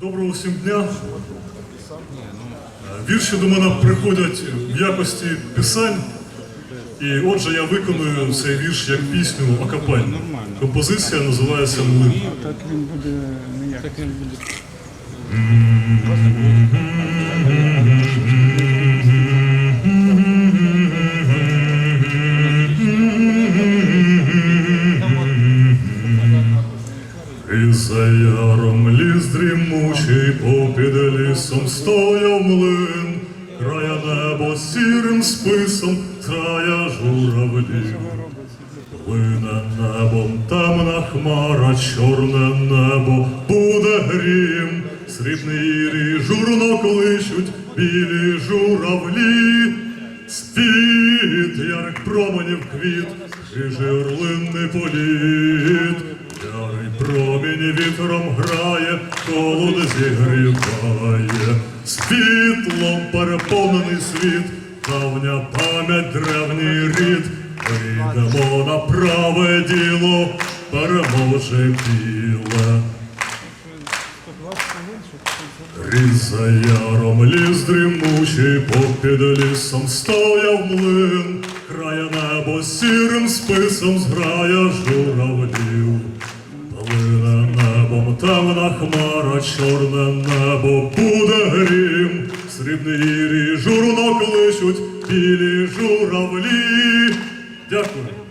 Доброго всім дня. Е, Вірші до мене приходять в якості писань. І отже, я виконую цей вірш як пісню акапельну. Композиція називається Млин. Так він буде ніяк. За яром ліс дрімучий, попід лісом стояв млин, края небо сірим списом, края журавлів. Плине небом темна хмара, чорне небо, буде грім, срібний журно кличуть білі журавлі. Спіт, ярик променів квіт, хижий орлинний політ, промінь вітром грає, холод зігріває, світлом переповнений світ, давня пам'ять, древній рід, прийдемо на праве діло, переможе біле. За яром ліс дрімучий, попід лісом стояв млин, края небо сірим списом зграя журавлів. Плине небом темна хмара, чорне небо буде грім, срібний ріжурно кличуть білі журавлі. Дякую.